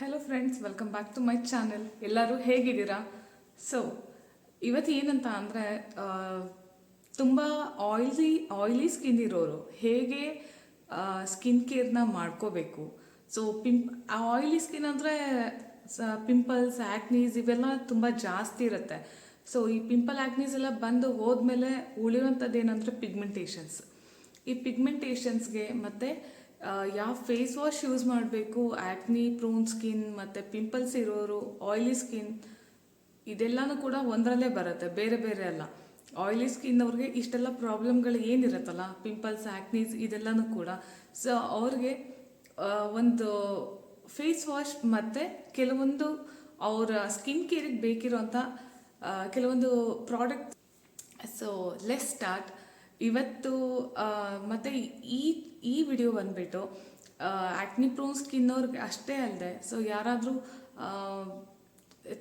Hello friends welcome back to my channel ಎಲ್ಲರೂ ಹೇಗಿದ್ದೀರಾ? So ಇವತ್ತು ಏನಂತ ಅಂದರೆ ತುಂಬ ಆಯ್ಲಿ ಆಯ್ಲಿ ಸ್ಕಿನ್ ಇರೋರು ಹೇಗೆ ಸ್ಕಿನ್ ಕೇರ್ನ ಮಾಡ್ಕೋಬೇಕು? ಸೊ ಪಿಂಪ್ ಆಯ್ಲಿ ಸ್ಕಿನ್ ಅಂದರೆ ಪಿಂಪಲ್ಸ್ ಆ್ಯಕ್ನೀಸ್ ಇವೆಲ್ಲ ತುಂಬ ಜಾಸ್ತಿ ಇರುತ್ತೆ. ಸೊ ಈ ಪಿಂಪಲ್ ಆ್ಯಕ್ನೀಸ್ ಎಲ್ಲ ಬಂದು ಹೋದ್ಮೇಲೆ ಉಳಿಯುವಂಥದ್ದು ಏನಂದರೆ ಪಿಗ್ಮೆಂಟೇಷನ್ಸ್ ಈ ಪಿಗ್ಮೆಂಟೇಷನ್ಸ್ಗೆ ಮತ್ತು ಯಾವ ಫೇಸ್ ವಾಶ್ ಯೂಸ್ ಮಾಡಬೇಕು ಆ್ಯಕ್ನಿ ಪ್ರೋನ್ ಸ್ಕಿನ್ ಮತ್ತು ಪಿಂಪಲ್ಸ್ ಇರೋರು ಆಯ್ಲಿ ಸ್ಕಿನ್ ಇದೆಲ್ಲನೂ ಕೂಡ ಒಂದರಲ್ಲೇ ಬರುತ್ತೆ, ಬೇರೆ ಬೇರೆ ಅಲ್ಲ. ಆಯ್ಲಿ ಸ್ಕಿನ್ ಅವ್ರಿಗೆ ಇಷ್ಟೆಲ್ಲ ಪ್ರಾಬ್ಲಮ್ಗಳು ಏನಿರುತ್ತಲ್ಲ ಪಿಂಪಲ್ಸ್ ಆ್ಯಕ್ನೀಸ್ ಇದೆಲ್ಲನೂ ಕೂಡ. ಸೊ ಅವ್ರಿಗೆ ಒಂದು ಫೇಸ್ ವಾಶ್ ಮತ್ತು ಕೆಲವೊಂದು ಅವರ ಸ್ಕಿನ್ ಕೇರಿಗೆ ಬೇಕಿರೋಂಥ ಕೆಲವೊಂದು ಪ್ರಾಡಕ್ಟ್ ಸೊ ಲೆಸ್ ಸ್ಟಾರ್ಟ್ ಇವತ್ತು ಮತ್ತು ಈ ಈ ವಿಡಿಯೋ ಬಂದ್ಬಿಟ್ಟು ಆ್ಯಕ್ನಿ ಪ್ರೋನ್ ಸ್ಕಿನ್ ಅವ್ರಿಗೆ ಅಷ್ಟೇ ಅಲ್ಲದೆ ಸೊ ಯಾರಾದರೂ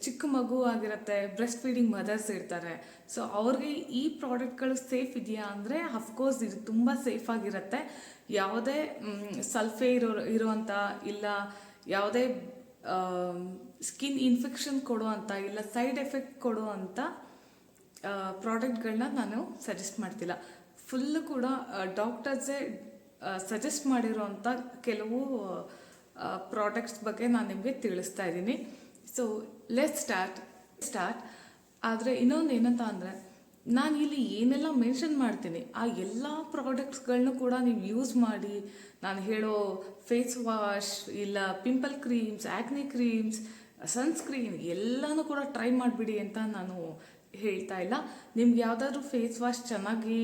ಚಿಕ್ಕ ಮಗು ಆಗಿರುತ್ತೆ ಬ್ರೆಸ್ಟ್ ಫೀಡಿಂಗ್ ಮದರ್ಸ್ ಇರ್ತಾರೆ ಸೊ ಅವ್ರಿಗೆ ಈ ಪ್ರಾಡಕ್ಟ್ಗಳು ಸೇಫ್ ಇದೆಯಾ ಅಂದರೆ ಅಫ್ಕೋರ್ಸ್ ಇದು ತುಂಬ ಸೇಫ್ ಆಗಿರುತ್ತೆ. ಯಾವುದೇ ಸಲ್ಫೆ ಇರೋ ಇರುವಂಥ ಇಲ್ಲ, ಯಾವುದೇ ಸ್ಕಿನ್ ಇನ್ಫೆಕ್ಷನ್ ಕೊಡುವಂಥ ಇಲ್ಲ ಸೈಡ್ ಎಫೆಕ್ಟ್ ಕೊಡುವಂಥ ಪ್ರಾಡಕ್ಟ್ಗಳನ್ನ ನಾನು ಸಜೆಸ್ಟ್ ಮಾಡ್ತಿಲ್ಲ. ಫುಲ್ಲು ಕೂಡ ಡಾಕ್ಟರ್ಸೇ ಸಜೆಸ್ಟ್ ಮಾಡಿರೋಂಥ ಕೆಲವು ಪ್ರಾಡಕ್ಟ್ಸ್ ಬಗ್ಗೆ ನಾನು ನಿಮಗೆ ತಿಳಿಸ್ತಾ ಇದ್ದೀನಿ. ಸೊ ಲೆಟ್ ಸ್ಟಾರ್ಟ್ ಸ್ಟಾರ್ಟ್ ಆದರೆ ಇನ್ನೊಂದು ಏನಂತ ಅಂದರೆ, ನಾನು ಇಲ್ಲಿ ಏನೆಲ್ಲ ಮೆನ್ಷನ್ ಮಾಡ್ತೀನಿ, ಆ ಎಲ್ಲ ಪ್ರಾಡಕ್ಟ್ಸ್ಗಳನ್ನೂ ಕೂಡ ನೀವು ಯೂಸ್ ಮಾಡಿ, ನಾನು ಹೇಳೋ ಫೇಸ್ ವಾಶ್ ಇಲ್ಲ pimple creams acne creams sunscreen ಎಲ್ಲನೂ ಕೂಡ ಟ್ರೈ ಮಾಡಿಬಿಡಿ ಅಂತ ನಾನು ಹೇಳ್ತಾ ಇಲ್ಲ. ನಿಮ್ಗೆ ಯಾವುದಾದ್ರೂ ಫೇಸ್ ವಾಶ್ ಚೆನ್ನಾಗಿ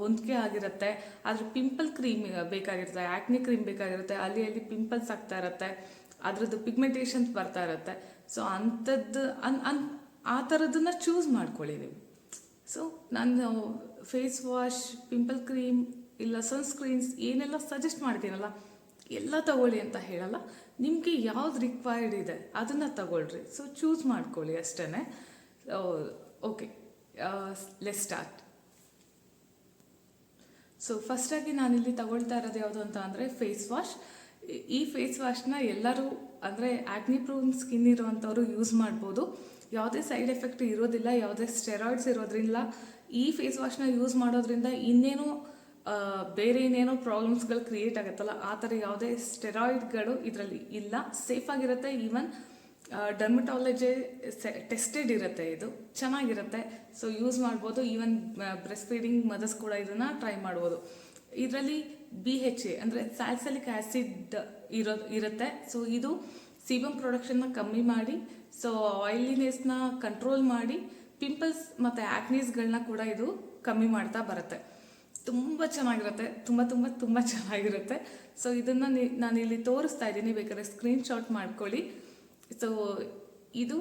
ಹೊಂದಿಕೆ ಆಗಿರುತ್ತೆ. ಆದರೆ ಪಿಂಪಲ್ ಕ್ರೀಮ್ ಬೇಕಾಗಿರುತ್ತೆ ಆ್ಯಕ್ನಿ ಕ್ರೀಮ್ ಬೇಕಾಗಿರುತ್ತೆ, ಅಲ್ಲಿ ಅಲ್ಲಿ ಪಿಂಪಲ್ಸ್ ಆಗ್ತಾ ಇರುತ್ತೆ, ಅದರದ್ದು ಪಿಗ್ಮೆಂಟೇಷನ್ಸ್ ಬರ್ತಾ ಇರುತ್ತೆ. ಸೊ ಅಂಥದ್ದು, ಅನ್ ಅನ್, ಆ ಥರದನ್ನ ಚೂಸ್ ಮಾಡ್ಕೊಳ್ಳಿ ನೀವು. ಸೊ ನಾನು ಫೇಸ್ ವಾಶ್ ಪಿಂಪಲ್ ಕ್ರೀಮ್ ಇಲ್ಲ ಸನ್ಸ್ಕ್ರೀನ್ಸ್ ಏನೆಲ್ಲ ಸಜೆಸ್ಟ್ ಮಾಡ್ತೀನಲ್ಲ, ಎಲ್ಲ ತಗೊಳ್ಳಿ ಅಂತ ಹೇಳಲ್ಲ. ನಿಮಗೆ ಯಾವ್ದು ರಿಕ್ವೈರ್ಡ್ ಇದೆ, ಅದನ್ನು ತಗೊಳ್ರಿ. ಸೊ ಚೂಸ್ ಮಾಡ್ಕೊಳ್ಳಿ ಅಷ್ಟೇ ಓಕೆ ಲೆಸ್ ಸ್ಟಾರ್ಟ್ ಸೊ ಫಸ್ಟಾಗಿ ಇಲ್ಲಿ ತಗೊಳ್ತಾ ಇರೋದು ಯಾವುದು ಅಂತ ಅಂದರೆ ಫೇಸ್ ವಾಶ್ ಈ ಫೇಸ್ ವಾಶ್ನ ಎಲ್ಲರೂ ಅಂದರೆ ಆ್ಯಕ್ನಿ ಪ್ರೂನ್ ಸ್ಕಿನ್ ಇರುವಂಥವ್ರು ಯೂಸ್ ಮಾಡ್ಬೋದು. ಯಾವುದೇ ಸೈಡ್ ಎಫೆಕ್ಟ್ ಇರೋದಿಲ್ಲ, ಯಾವುದೇ ಸ್ಟೆರಾಯ್ಡ್ಸ್ ಇರೋದ್ರಿಂದ ಈ ಫೇಸ್ ವಾಶ್ನ ಯೂಸ್ ಮಾಡೋದ್ರಿಂದ ಇನ್ನೇನು ಬೇರೆ ಇನ್ನೇನೋ ಪ್ರಾಬ್ಲಮ್ಸ್ಗಳು ಕ್ರಿಯೇಟ್ ಆಗುತ್ತಲ್ಲ, ಆ ಥರ ಯಾವುದೇ ಸ್ಟೆರಾಯ್ಡ್ಗಳು ಇದರಲ್ಲಿ ಇಲ್ಲ. ಸೇಫ್ ಆಗಿರುತ್ತೆ ಈವನ್ ಡರ್ಮಟಾಲಜಿ ಟೆಸ್ಟೆಡ್ ಇರುತ್ತೆ ಇದು. ಚೆನ್ನಾಗಿರುತ್ತೆ. ಸೊ ಯೂಸ್ ಮಾಡ್ಬೋದು. ಈವನ್ ಬ್ರೆಸ್ಟ್ ಫೀಡಿಂಗ್ ಮದರ್ಸ್ ಕೂಡ ಇದನ್ನು ಟ್ರೈ ಮಾಡ್ಬೋದು. ಇದರಲ್ಲಿ ಬಿ ಹೆಚ್ ಎ ಅಂದರೆ ಸ್ಯಾಲ್ಸಲಿಕ್ ಆ್ಯಸಿಡ್ ಇರೋ, ಇರುತ್ತೆ. ಸೊ ಇದು ಸಿಬಮ್ ಪ್ರೊಡಕ್ಷನ್ನ ಕಮ್ಮಿ ಮಾಡಿ ಸೊ ಆಯಿಲಿನೆಸ್ನ ಕಂಟ್ರೋಲ್ ಮಾಡಿ ಪಿಂಪಲ್ಸ್ ಮತ್ತು ಆ್ಯಕ್ನೀಸ್ಗಳನ್ನ ಕೂಡ ಇದು ಕಮ್ಮಿ ಮಾಡ್ತಾ ಬರುತ್ತೆ. ತುಂಬ ಚೆನ್ನಾಗಿರುತ್ತೆ. ತುಂಬ ತುಂಬ ತುಂಬ ಚೆನ್ನಾಗಿರುತ್ತೆ. ಸೊ ಇದನ್ನು ನಾನು ಇಲ್ಲಿ ತೋರಿಸ್ತಾ ಇದ್ದೀನಿ. ಬೇಕಾದ್ರೆ ಸ್ಕ್ರೀನ್ಶಾಟ್ ಮಾಡ್ಕೊಳ್ಳಿ. ಸೊ ಇದು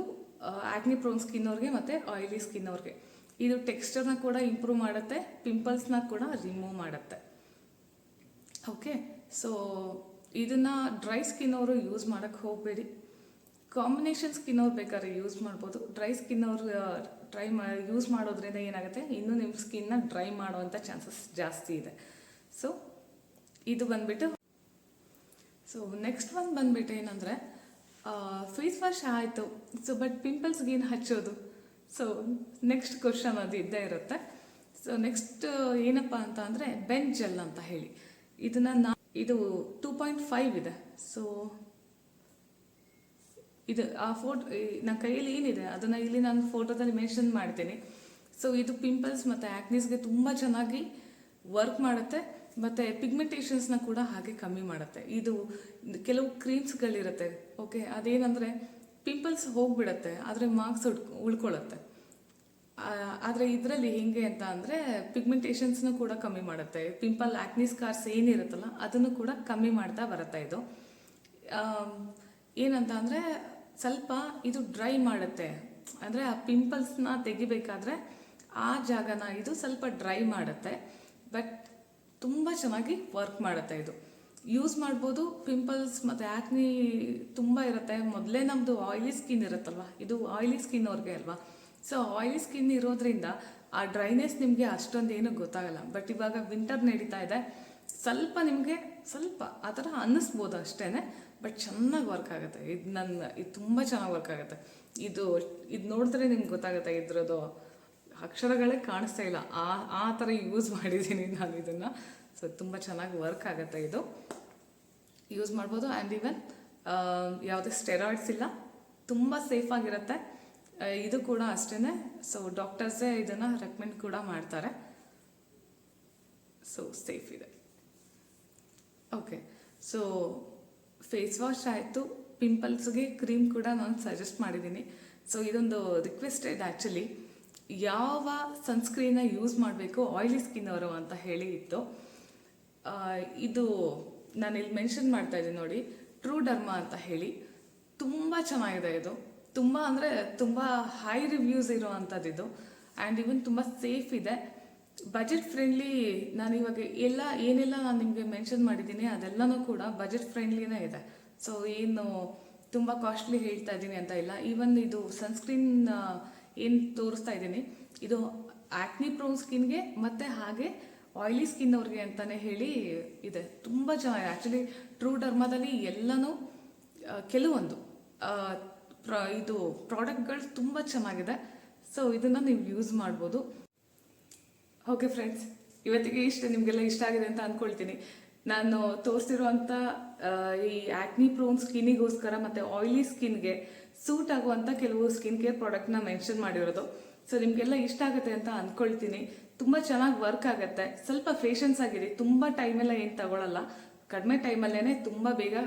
ಆ್ಯಕ್ನಿ ಪ್ರೋನ್ ಸ್ಕಿನ್ ಅವ್ರಿಗೆ ಮತ್ತು ಆಯಿಲಿ ಸ್ಕಿನ್ ಅವ್ರಿಗೆ. ಇದು ಟೆಕ್ಸ್ಚರ್ನ ಕೂಡ ಇಂಪ್ರೂವ್ ಮಾಡುತ್ತೆ ಪಿಂಪಲ್ಸ್ನ ಕೂಡ ರಿಮೂವ್ ಮಾಡುತ್ತೆ. ಓಕೆ ಸೊ ಇದನ್ನು ಡ್ರೈ ಸ್ಕಿನ್ ಅವರು ಯೂಸ್ ಮಾಡೋಕ್ಕೆ ಹೋಗಬೇಡಿ. ಕಾಂಬಿನೇಷನ್ ಸ್ಕಿನ್ ಅವ್ರು ಬೇಕಾದ್ರೆ ಯೂಸ್ ಮಾಡ್ಬೋದು. ಡ್ರೈ ಸ್ಕಿನ್ ಅವ್ರು ಟ್ರೈ ಮಾ ಯೂಸ್ ಮಾಡೋದ್ರಿಂದ ಏನಾಗುತ್ತೆ? ಇನ್ನೂ ನಿಮ್ಮ ಸ್ಕಿನ್ನ ಡ್ರೈ ಮಾಡುವಂಥ ಚಾನ್ಸಸ್ ಜಾಸ್ತಿ ಇದೆ. ಸೊ ಇದು ಬಂದ್ಬಿಟ್ಟು ಸೊ ನೆಕ್ಸ್ಟ್ ಒಂದು ಬಂದುಬಿಟ್ಟು ಏನಂದರೆ ಫೇಸ್ ವಾಶ್ ಆಯಿತು. ಸೊ ಬಟ್ ಪಿಂಪಲ್ಸ್ಗೆ ಏನು ಹಚ್ಚೋದು? ಸೊ ನೆಕ್ಸ್ಟ್ ಕ್ವಶನ್ ಅದು ಇದ್ದೇ ಇರುತ್ತೆ. ಸೊ ನೆಕ್ಸ್ಟ್ ಏನಪ್ಪ ಅಂತ ಅಂದರೆ ಬೆನ್ ಜೆಲ್ ಅಂತ ಹೇಳಿ. ಇದನ್ನು ನಾ, ಇದು ಟೂ ಪಾಯಿಂಟ್ ಫೈವ್ ಇದೆ. ಸೊ ಇದು ಆ ಫೋಟೋ ನನ್ನ ಕೈಯಲ್ಲಿ ಏನಿದೆ? ಅದನ್ನು ಇಲ್ಲಿ ನಾನು ಫೋಟೋದಲ್ಲಿ ಮೆನ್ಷನ್ ಮಾಡ್ತೀನಿ. ಸೊ ಇದು ಪಿಂಪಲ್ಸ್ ಮತ್ತು ಆ್ಯಕ್ನೀಸ್ಗೆ ತುಂಬ ಚೆನ್ನಾಗಿ ವರ್ಕ್ ಮಾಡುತ್ತೆ. ಮತ್ತು ಪಿಗ್ಮೆಂಟೇಷನ್ಸ್ನ ಕೂಡ ಹಾಗೆ ಕಮ್ಮಿ ಮಾಡುತ್ತೆ. ಇದು ಕೆಲವು ಕ್ರೀಮ್ಸ್ಗಳಿರುತ್ತೆ ಓಕೆ ಅದೇನಂದರೆ ಪಿಂಪಲ್ಸ್ ಹೋಗ್ಬಿಡತ್ತೆ, ಆದರೆ ಮಾರ್ಕ್ಸ್ ಉಳ್ ಉಳ್ಕೊಳ್ಳುತ್ತೆ ಆದರೆ ಇದರಲ್ಲಿ ಹೆಂಗೆ ಅಂತ ಅಂದರೆ ಪಿಗ್ಮೆಂಟೇಷನ್ಸ್ನೂ ಕೂಡ ಕಮ್ಮಿ ಮಾಡುತ್ತೆ. ಪಿಂಪಲ್ ಆಕ್ನಿಸ್ ಸ್ಕಾರ್ಸ್ ಏನಿರುತ್ತಲ್ಲ, ಅದನ್ನು ಕೂಡ ಕಮ್ಮಿ ಮಾಡ್ತಾ ಬರುತ್ತೆ ಇದು. ಏನಂತ ಅಂದರೆ ಸ್ವಲ್ಪ ಇದು ಡ್ರೈ ಮಾಡುತ್ತೆ. ಅಂದರೆ ಆ ಪಿಂಪಲ್ಸ್ನ ತೆಗಿಬೇಕಾದ್ರೆ ಆ ಜಾಗನ ಇದು ಸ್ವಲ್ಪ ಡ್ರೈ ಮಾಡುತ್ತೆ. ಬಟ್ ತುಂಬ ಚೆನ್ನಾಗಿ ವರ್ಕ್ ಮಾಡುತ್ತೆ ಇದು. ಯೂಸ್ ಮಾಡ್ಬೋದು ಪಿಂಪಲ್ಸ್ ಮತ್ತು ಆ್ಯಕ್ನಿ ತುಂಬ ಇರುತ್ತೆ. ಮೊದಲೇ ನಮ್ಮದು ಆಯಿಲಿ ಸ್ಕಿನ್ ಇರುತ್ತಲ್ವ? ಇದು ಆಯಿಲಿ ಸ್ಕಿನ್ ಅವ್ರಿಗೆ ಅಲ್ವಾ? ಸೊ ಆಯಿಲಿ ಸ್ಕಿನ್ ಇರೋದ್ರಿಂದ ಆ ಡ್ರೈನೆಸ್ ನಿಮಗೆ ಅಷ್ಟೊಂದು ಏನು ಗೊತ್ತಾಗಲ್ಲ. ಬಟ್ ಇವಾಗ ವಿಂಟರ್ ನಡೀತಾ ಇದೆ. ಸ್ವಲ್ಪ ನಿಮಗೆ ಸ್ವಲ್ಪ ಆ ಥರ ಅನ್ನಿಸ್ಬೋದು ಅಷ್ಟೇ ಬಟ್ ಚೆನ್ನಾಗಿ ವರ್ಕ್ ಆಗುತ್ತೆ. ಇದು ನನ್ನ ಇದು ತುಂಬ ಚೆನ್ನಾಗಿ ವರ್ಕ್ ಆಗುತ್ತೆ. ಇದು ಇದು ನೋಡಿದ್ರೆ ನಿಮ್ಗೆ ಗೊತ್ತಾಗುತ್ತೆ ಇದ್ರದ್ದು ಅಕ್ಷರಗಳೇ ಕಾಣಿಸ್ತಾ ಇಲ್ಲ. ಆ ಆ ಥರ ಯೂಸ್ ಮಾಡಿದ್ದೀನಿ ನಾನು ಇದನ್ನು. ಸೊ ತುಂಬ ಚೆನ್ನಾಗಿ ವರ್ಕ್ ಆಗುತ್ತೆ ಇದು. ಯೂಸ್ ಮಾಡ್ಬೋದು ಆ್ಯಂಡ್ ಈವನ್ ಯಾವುದೇ ಸ್ಟೆರಾಯ್ಡ್ಸ್ ಇಲ್ಲ. ತುಂಬ ಸೇಫ್ ಆಗಿರುತ್ತೆ. ಇದು ಕೂಡ ಅಷ್ಟೇ ಸೊ ಡಾಕ್ಟರ್ಸೇ ಇದನ್ನು ರೆಕಮೆಂಡ್ ಕೂಡ ಮಾಡ್ತಾರೆ. ಸೊ ಸೇಫ್ ಇದೆ. ಓಕೆ ಸೊ ಫೇಸ್ ವಾಶ್ ಆಯಿತು. ಪಿಂಪಲ್ಸ್ಗೆ ಕ್ರೀಮ್ ಕೂಡ ನಾನು ಸಜೆಸ್ಟ್ ಮಾಡಿದ್ದೀನಿ. ಸೊ ಇದೊಂದು ರಿಕ್ವೆಸ್ಟ್ ಇದೆ ಆ್ಯಕ್ಚುಲಿ ಯಾವ ಸನ್ಸ್ಕ್ರೀನ್ನ ಯೂಸ್ ಮಾಡಬೇಕು ಆಯಿಲಿ ಸ್ಕಿನ್ ಅವರು ಅಂತ ಹೇಳಿ ಇತ್ತು. ಇದು ನಾನು ಇಲ್ಲಿ ಮೆನ್ಷನ್ ಮಾಡ್ತಾ ಇದ್ದೀನಿ ನೋಡಿ ಟ್ರೂ ಡರ್ಮ ಅಂತ ಹೇಳಿ. ತುಂಬ ಚೆನ್ನಾಗಿದೆ ಇದು. ತುಂಬ ಅಂದರೆ ತುಂಬ ಹೈ ರಿವ್ಯೂಸ್ ಇರೋ ಅಂಥದ್ದು ಇದು. ಆ್ಯಂಡ್ ಇವನ್ ತುಂಬ ಸೇಫ್ ಇದೆ. ಬಜೆಟ್ ಫ್ರೆಂಡ್ಲಿ ನಾನು ಇವಾಗ ಎಲ್ಲ, ಏನೆಲ್ಲ ನಾನು ನಿಮಗೆ ಮೆನ್ಷನ್ ಮಾಡಿದ್ದೀನಿ ಅದೆಲ್ಲನೂ ಕೂಡ ಬಜೆಟ್ ಫ್ರೆಂಡ್ಲಿನೇ ಇದೆ. ಸೊ ಏನು ತುಂಬ ಕಾಸ್ಟ್ಲಿ ಹೇಳ್ತಾ ಇದ್ದೀನಿ ಅಂತ ಇಲ್ಲ. ಈವನ್ ಇದು ಸನ್ಸ್ಕ್ರೀನ್ ಏನು ತೋರಿಸ್ತಾ ಇದ್ದೀನಿ? ಇದು ಆಕ್ನಿ ಪ್ರೋನ್ ಸ್ಕಿನ್ಗೆ ಮತ್ತು ಹಾಗೆ ಆಯಿಲಿ ಸ್ಕಿನ್ ಅವ್ರಿಗೆ ಅಂತಲೇ ಹೇಳಿ ಇದೆ. ತುಂಬ ಚೆನ್ನಾಗಿದೆ ಆ್ಯಕ್ಚುಲಿ ಟ್ರೂ ಡರ್ಮಾದಲ್ಲಿ ಎಲ್ಲನೂ ಕೆಲವೊಂದು ಪ್ರ- ಇದು ಪ್ರಾಡಕ್ಟ್ಗಳು ತುಂಬ ಚೆನ್ನಾಗಿದೆ. ಸೊ ಇದನ್ನು ನೀವು ಯೂಸ್ ಮಾಡ್ಬೋದು. ಓಕೆ ಫ್ರೆಂಡ್ಸ್ ಇವತ್ತಿಗೆ ಇಷ್ಟ. ನಿಮಗೆಲ್ಲ ಇಷ್ಟ ಆಗಿದೆ ಅಂತ ಅಂದ್ಕೊಳ್ತೀನಿ ನಾನು ತೋರಿಸಿರುವಂಥ ಈ ಆಕ್ನಿ ಪ್ರೋನ್ ಸ್ಕಿನ್ನಿಗೋಸ್ಕರ ಮತ್ತು ಆಯಿಲಿ ಸ್ಕಿನ್ಗೆ ಸೂಟ್ ಆಗುವಂಥ ಕೆಲವು ಸ್ಕಿನ್ ಕೇರ್ ಪ್ರಾಡಕ್ಟ್ನ ಮೆನ್ಷನ್ ಮಾಡಿರೋದು. ಸೊ ನಿಮಗೆಲ್ಲ ಇಷ್ಟ ಆಗುತ್ತೆ ಅಂತ ಅಂದ್ಕೊಳ್ತೀನಿ ತುಂಬ ಚೆನ್ನಾಗಿ ವರ್ಕ್ ಆಗುತ್ತೆ. ಸ್ವಲ್ಪ ಪೇಷನ್ಸ್ ಆಗಿರಿ. ತುಂಬ ಟೈಮೆಲ್ಲ ಏನು ತಗೊಳ್ಳಲ್ಲ ಕಡಿಮೆ ಟೈಮಲ್ಲೇ ತುಂಬ ಬೇಗ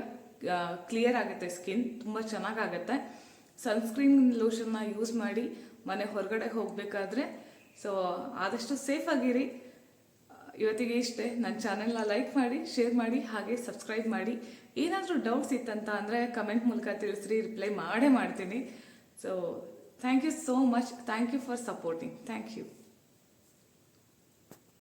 ಕ್ಲಿಯರ್ ಆಗುತ್ತೆ ಸ್ಕಿನ್ ತುಂಬ ಚೆನ್ನಾಗಾಗತ್ತೆ ಸನ್ಸ್ಕ್ರೀನ್ ಲೋಷನ್ನ ಯೂಸ್ ಮಾಡಿ ಮನೆ ಹೊರಗಡೆ ಹೋಗಬೇಕಾದ್ರೆ ಸೊ ಆದಷ್ಟು ಸೇಫ್ ಆಗಿರಿ. ಇವತ್ತಿಗೆ ಇಷ್ಟೇ. ನನ್ನ ಚಾನೆಲ್ನ ಲೈಕ್ ಮಾಡಿ, ಶೇರ್ ಮಾಡಿ, ಹಾಗೆ ಸಬ್ಸ್ಕ್ರೈಬ್ ಮಾಡಿ. ಏನಾದರೂ ಡೌಟ್ಸ್ ಇತ್ತಂತ ಅಂದರೆ ಕಮೆಂಟ್ ಮೂಲಕ ತಿಳಿಸ್ರಿ, ರಿಪ್ಲೈ ಮಾಡೇ ಮಾಡ್ತೀನಿ. So thank you so much thank you for supporting thank you